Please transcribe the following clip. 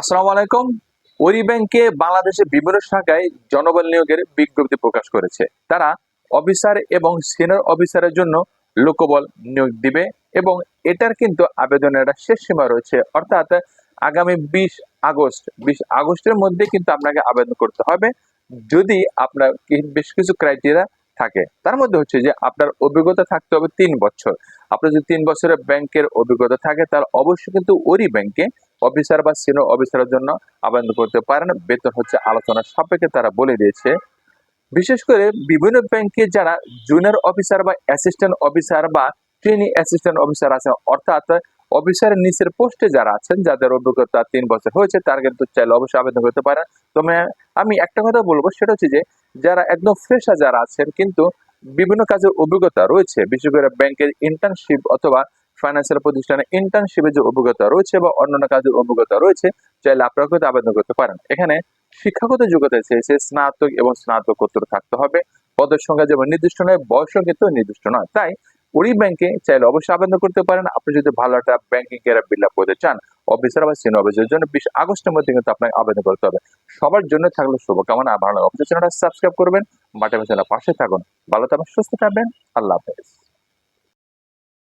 আসসালামু আলাইকুম। ওরি ব্যাংকে বাংলাদেশের বিভিন্ন শাখায় জনবল নিয়োগের বিজ্ঞপ্তি প্রকাশ করেছে। তারা অফিসার এবং সিনিয়র অফিসারের জন্য লোকবল নিয়োগ দিবে এবং এটার কিন্তু আবেদনের একটা শেষ সীমা রয়েছে। অর্থাৎ আগামী বিশ আগস্ট, বিশ আগস্টের মধ্যে কিন্তু আপনাকে আবেদন করতে হবে যদি আপনার বেশ কিছু ক্রাইটেরিয়া থাকে। তার মধ্যে হচ্ছে যে আপনার অভিজ্ঞতা থাকতে হবে তিন বছর। আপনার যদি তিন বছরের ব্যাংকের অভিজ্ঞতা থাকে, তাহলে অবশ্যই কিন্তু ওরই ব্যাংকে অফিসার বা সিনিয়র অফিসারের জন্য আবেদন করতে পারেন। বেতন হচ্ছে আলোচনার সাপেক্ষে তারা বলে দিয়েছে। বিশেষ করে বিভিন্ন ব্যাংকে যারা জুনিয়র অফিসার বা অ্যাসিস্ট্যান্ট অফিসার বা ট্রেনিং অ্যাসিস্ট্যান্ট অফিসার আছেন, অর্থাৎ অফিসারের নিচের পোস্টে যারা আছেন, যাদের অভিজ্ঞতা তিন বছর হয়েছে, তারা কিন্তু চাইলে অবশ্যই আবেদন করতে পারেন। তবে আমি একটা কথা বলব, সেটা হচ্ছে যে যারা একদম ফ্রেশার যারা আছেন, কিন্তু বিভিন্ন কাজের অভিজ্ঞতা রয়েছে, বিশেষ করে ব্যাংকের ইন্টার্নশিপ অথবা ফাইন্যান্সিয়াল প্রতিষ্ঠানে ইন্টার্নশিপের যে অভিজ্ঞতা রয়েছে বা অন্যান্য কাজের অভিজ্ঞতা রয়েছে, চাইলে আপনারা কিন্তু আবেদন করতে পারেন। এখানে শিক্ষাগত যোগ্যতা চেয়েছে স্নাতক এবং স্নাতকোত্তর থাকতে হবে। পদের সংখ্যা যেমন নির্দিষ্ট নয় বয়সও কিন্তু নির্দিষ্ট নয়। তাই ওই ব্যাংকে চাইলে অবশ্যই আবেদন করতে পারেন। আপনি যদি ভালো একটা ব্যাংকিং ক্যারিয়ার বিল্ড আপ করতে চান অফিসার বা সিনিয়র অফিসের জন্য বিশ আগস্টের মধ্যে কিন্তু আপনাকে আবেদন করতে হবে। সবার জন্য থাকলে শুভকামনা। ভালো অফিসের চ্যানেলটা সাবস্ক্রাইব করবেন মাঠে চ্যানেল পাশে থাকুন। ভালো থাকবেন সুস্থ থাকবেন। আল্লাহ হাফেজ।